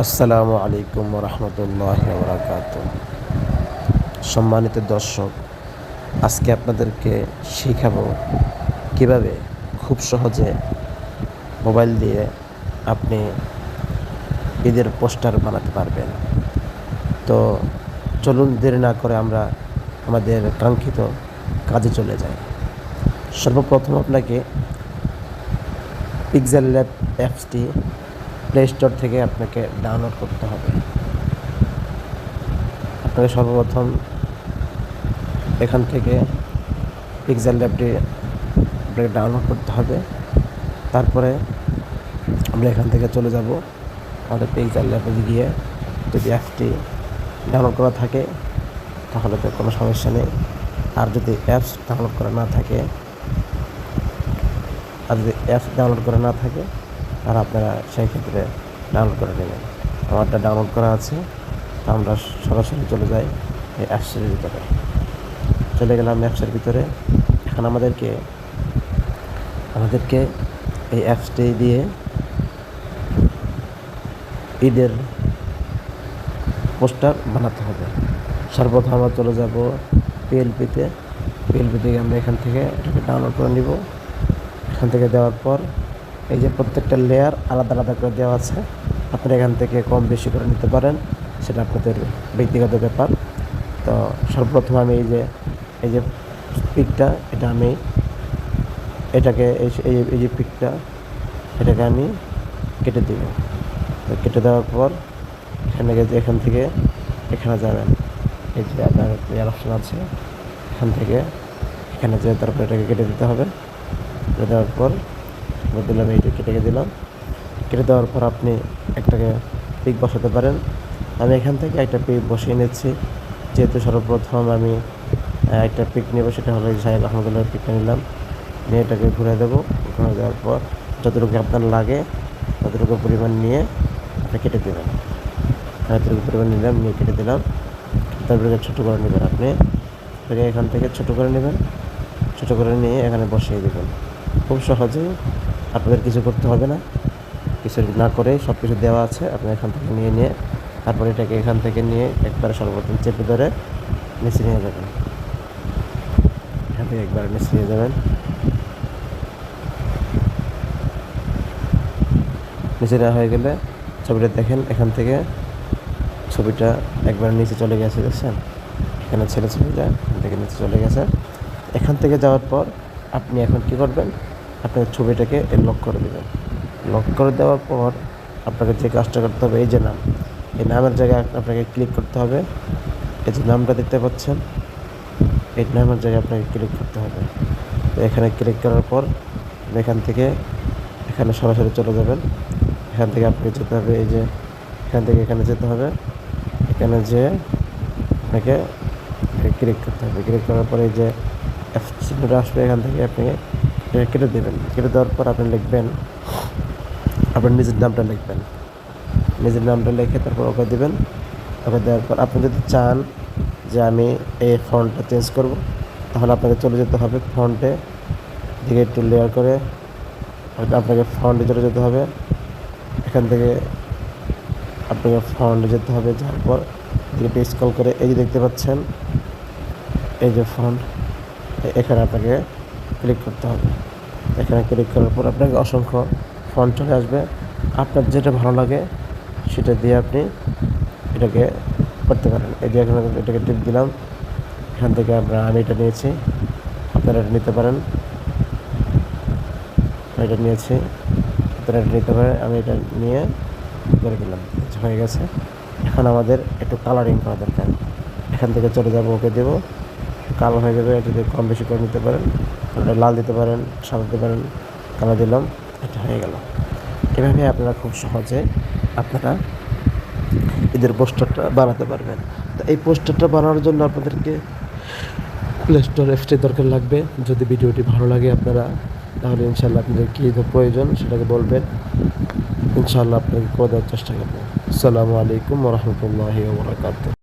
আসসালামু আলাইকুম রহমতুল্লাহ বরাকাত সম্মানিত দর্শক, আজকে আপনাদেরকে শেখাবো কীভাবে খুব সহজে মোবাইল দিয়ে আপনি ঈদের পোস্টার বানাতে পারবেন। তো চলুন দেরি না করে আমরা আমাদের কাঙ্ক্ষিত কাজে চলে যাই। সর্বপ্রথম আপনাকে পিক্সেল ল্যাব অ্যাপসটি প্লে স্টোর থেকে আপনাকে ডাউনলোড করতে হবে। আপনাকে সর্বপ্রথম এখান থেকে পিক্সেল ল্যাবটি আপনাকে ডাউনলোড করতে হবে। তারপরে আমরা এখান থেকে চলে যাব আমাদের পিক্সেল ল্যাবে গিয়ে। যদি অ্যাপসটি ডাউনলোড করা থাকে, তাহলে তো কোনো সমস্যা নেই। আর যদি অ্যাপস ডাউনলোড করা না থাকে, আর যদি অ্যাপস ডাউনলোড করা না থাকে আর আপনারা সেই ক্ষেত্রে ডাউনলোড করে নেবেন। আমারটা ডাউনলোড করা আছে, তো আমরা সরাসরি চলে যাই এই অ্যাপসের ভিতরে। চলে গেলাম অ্যাপসের ভিতরে। এখন আমাদেরকে আমাদেরকে এই অ্যাপসটি দিয়ে ঈদের পোস্টার বানাতে হবে। সর্বপ্রথম আমরা চলে যাব পিএলপিতে পিএলপি থেকে আমরা এখান থেকে এটাকে ডাউনলোড করে নিব। এখান থেকে দেওয়ার পর এই যে প্রত্যেকটা লেয়ার আলাদা আলাদা করে দেওয়া আছে। আপনারা এখান থেকে কম বেশি করে নিতে পারেন, সেটা আপনাদের ব্যক্তিগত ব্যাপার। তো সর্বপ্রথম আমি এই যে এই যে পিকটা, এটা আমি এটাকে এই এই- যে পিকটা, এটাকে আমি কেটে দিব। তো কেটে দেওয়ার পর এখানে গিয়ে এখান থেকে এখানে যাবেন। এই যে আপনার প্লেয়ার অপশন আছে, এখান থেকে এখানে যেয়ে তারপর এটাকে কেটে দিতে হবে। কেটে দেওয়ার পর এবার দিলাম, এইটা কেটে দিলাম। কেটে দেওয়ার পর আপনি একটাকে পিক বসাতে পারেন। আমি এখান থেকে একটা পিক বসিয়ে নিচ্ছি। যেহেতু সর্বপ্রথম আমি একটা পিক নেব, সেটা হলো সাহেব আহমদুল্লাহর পিকটা নিলাম। নিয়ে এটাকে ঘুরে দেবো। ঘুরে দেওয়ার পর যতটুকু আপনার লাগে, ততটুকু পরিমাণ নিয়ে আপনি কেটে দেবেন। এতটুকু পরিমাণ নিলাম, নিয়ে কেটে দিলাম। তারপরে ছোটো করে নেবেন আপনি। এখান থেকে ছোটো করে নেবেন। ছোটো করে নিয়ে এখানে বসিয়ে দেবেন। খুব সহজেই আপনাদের কিছু করতে হবে না। কিছু না করে সব কিছু দেওয়া আছে, আপনি এখান থেকে নিয়ে নিয়ে, তারপরে এটাকে এখান থেকে নিয়ে একবারে সর্বপ্রথম চেপে ধরে নিচে নিয়ে যাবেন। এখান থেকে একবারে নিচে নিয়ে যাবেন। নিচে নেওয়া হয়ে গেলে ছবিটা দেখেন, এখান থেকে ছবিটা একবার নিচে চলে গেছে, দেখছেন? এখানে ছেলে ছবিটা এখান থেকে নিচে চলে গেছে। এখান থেকে যাওয়ার পর আপনি এখন কি করবেন? আপনার ছবিটাকে লক করে দেবেন। লক করে দেওয়ার পর আপনাকে যে কাজটা করতে হবে, এই যে নাম। এই নামের জায়গায় আপনাকে ক্লিক করতে হবে। এই যে নামটা দেখতে পাচ্ছেন, এই নামের জায়গায় আপনাকে ক্লিক করতে হবে। এখানে ক্লিক করার পর এখান থেকে, এখানে সরাসরি চলে যাবেন। এখান থেকে আপনাকে যেতে হবে, এই যে এখান থেকে এখানে যেতে হবে। এখানে যে আপনাকে ক্লিক করতে হবে। ক্লিক করার পরে এই যে চিহ্নটা আসবে এখান থেকে আপনি এটা কেটে দেবেন। কেটে দেওয়ার পর আপনি লিখবেন, আপনার নিজের নামটা লিখবেন। নিজের নামটা লিখে তারপর ওকে দেবেন। ওকে দেওয়ার পর আপনি যদি চান যে আমি এই ফন্টটা চেঞ্জ করব, তাহলে আপনাকে চলে যেতে হবে ফন্টে দিকে একটু লেয়ার করে আপনাকে ফন্টে চলে যেতে হবে। এখান থেকে আপনাকে ফন্টে যেতে হবে, যাওয়ার পর দিকে স্কল করে এই যে দেখতে পাচ্ছেন, এই যে ফন্ট এখানে আপনাকে ক্লিক করতে হবে। এখানে ক্লিক করার পর আপনাকে অসংখ্য ফন্ট চলে আসবে। আপনার যেটা ভালো লাগে সেটা দিয়ে আপনি এটাকে করতে পারেন। এই যে এটাকে টিপ দিলাম। এখান থেকে আমরা আমি এটা নিয়েছি। আপনারা এটা নিতে পারেন। এটা নিয়েছি। আপনারা এটা নিতে পারেন। আমি এটা নিয়ে করে দিলাম হয়ে গেছে। এখন আমাদের একটু কালারিং করা দরকার। এখান থেকে চলে যাব, ওকে দেবো। কালো হয়ে যাবে, যদি কম বেশি করে নিতে পারেন ওটা লাল দিতে পারেন, সাদা দিতে পারেন, কালো দিলাম, এটা হয়ে গেল। এভাবে আপনারা খুব সহজে আপনারা ঈদের পোস্টারটা বানাতে পারবেন। তো এই পোস্টারটা বানানোর জন্য আপনাদেরকে প্লে স্টোর অ্যাপসটি দরকার লাগবে। যদি ভিডিওটি ভালো লাগে আপনারা, তাহলে ইনশাল্লাহ আপনাদের কী প্রয়োজন সেটাকে বলবেন। ইনশাল্লাহ আপনাকে করে দেওয়ার চেষ্টা করব। আসসালামু আলাইকুম রহমতুল্লাহি ওবরাকাতুহ